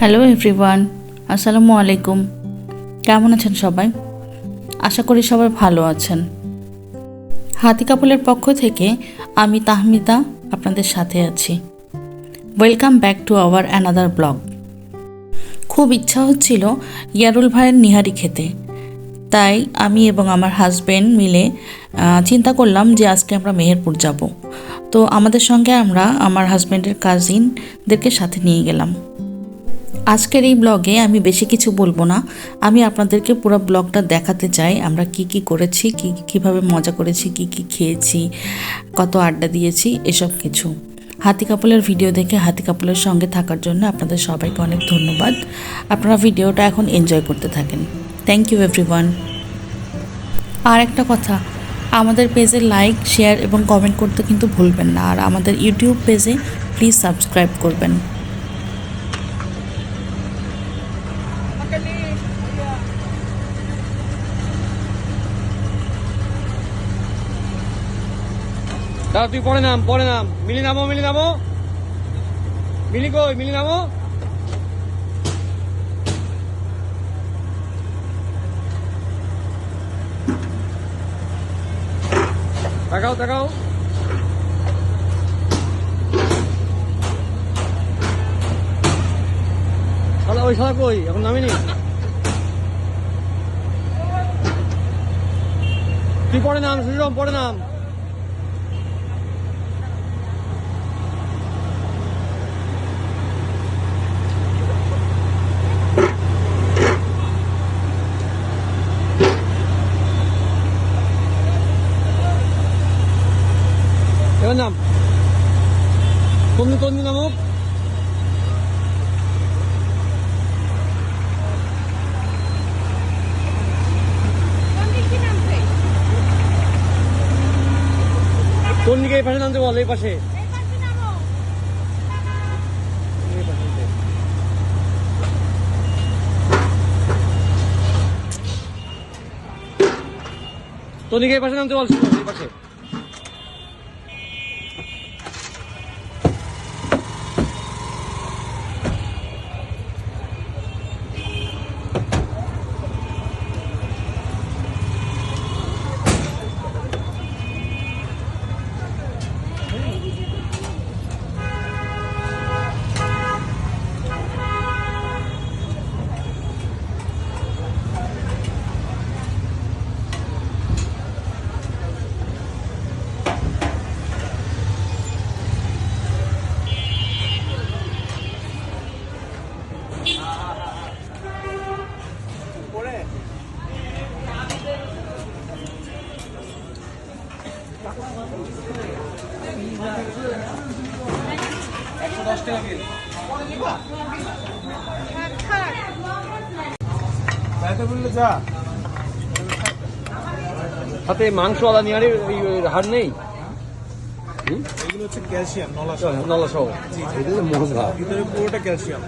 Hello everyone আসসালামু আলাইকুম কেমন আছেন সবাই? আশা করি সবাই ভালো আছেন। হাতি কাপুলের পক্ষ থেকে আমি তাহমিদা আপনাদের সাথে আছি। Welcome back to our another blog খুব ইচ্ছা হচ্ছিল ইয়ারুল ভাইয়ের নিহারি খেতে। তাই আমি এবং আমার হাজবেন্ড মিলে চিন্তা করলাম যে আজকে আমরা মেহেরপুর যাব। তো আমাদের সঙ্গে আমরা আমার হাজব্যান্ডের কাজিনদেরকে সাথে নিয়ে গেলাম। আজকের এই ব্লগে আমি বেশি কিছু বলব না। আমি আপনাদেরকে পুরো ব্লগটা দেখাতে চাই, আমরা কি কি করেছি, কি কীভাবে মজা করেছি, কি কি খেয়েছি, কত আড্ডা দিয়েছি, এসব কিছু। হাতি কাপলের ভিডিও দেখে হাতি কাপলের সঙ্গে থাকার জন্য আপনাদের সবাইকে অনেক ধন্যবাদ। আপনারা ভিডিওটা এখন এনজয় করতে থাকেন। থ্যাংক ইউ এভরিওয়ান আর একটা কথা, আমাদের পেজে লাইক শেয়ার এবং কমেন্ট করতে কিন্তু ভুলবেন না। আর আমাদের ইউটিউব পেজে প্লিজ সাবস্ক্রাইব করবেন। দাদা, তুই পরে নাম পরে নাম। মিলি নামো মিলি নামো। মিলি কই, মিলি নামো। তাকাও তাকাও। শালা, ওই শালা কই? এখন নামিনি? তুই পরে নাম সুষম পরে নাম এবার নাম তন্নি তন্নি নামক তন্নিকে এই পাশে নামতে বল, এই পাশে পাশে। তন্নিকে এই পাশে নামতে বল, এই পাশে মাংসওয়ালা নিয়ারে ওই ওই হাড় নেই? এগুলো হচ্ছে ক্যালসিয়াম নলা সহ। নলা সহ। এটা মজা। ভিতরে পুরোটা ক্যালসিয়াম।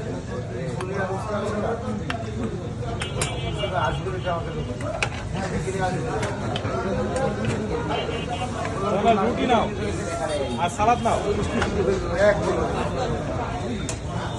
রুটি নাও আর সালাদ নাও।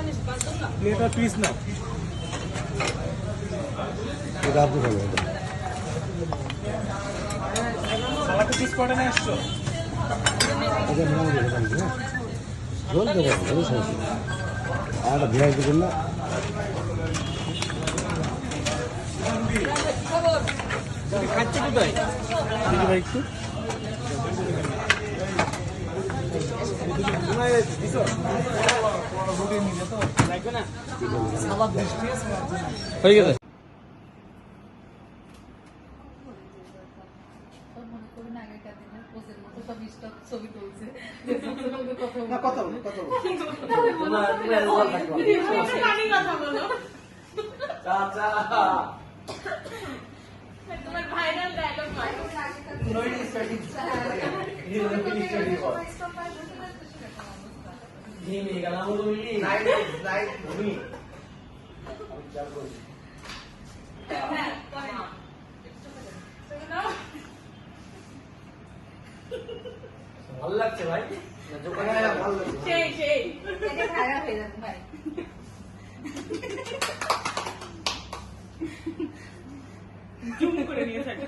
এখানে বুঝলি যে আমাদের সামনে রুটি নিছো প্লেট আর পিস নাও সালাকে পিস কটা নিয়ে আসছো আর ভিআই দিবেন না? খাচ্ছে কোথায়? দিদি ভাই একটু। হয়ে গেছে। মনে করুন আগেকার দিনের পোজের মতো সব স্টক তোমার ভাইরাল ডায়লগ ভালো লাগছে ভাই? সেই হয়ে যাবে ভাই। জুম করে নিয়ে থাকে।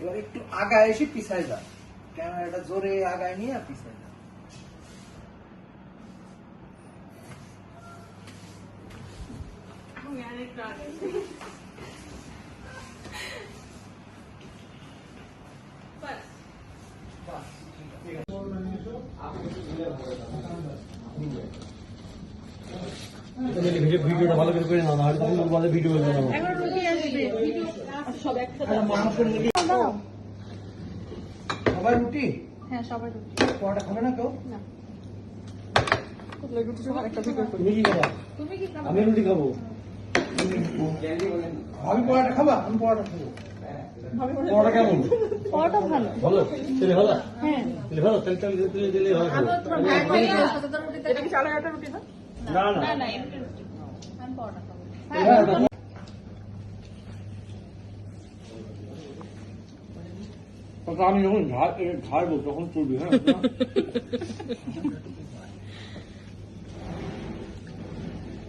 এবার একটু আগায় এসে পিছায় যা ক্যামেরাটা জোরে আগায় নিয়ে যা ভিডিওটা ভালো করে করে নাও নাহলে তখন বলে ভিডিও করে নাও সবাই রুটি? হ্যাঁ সবাই রুটি। পরোটা খাবে না কেউ? আমি রুটি খাব। আমি পরোটা খাবা? আমি পরোটা খাব। পরোটা কেমন? পরোটা ভালো। ভালো? তেলে ভালো? হ্যাঁ। তেলে ভালো? তেল তেল তেলে তেলে ভালো। এটা কি চালের আটা রুটি না না। না না না রুটি। আমি পরোটা খাব। তা আমি যখন ঘাড় ঘাড়বো তখন চলবে হ্যাঁ?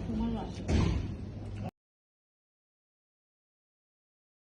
তোমার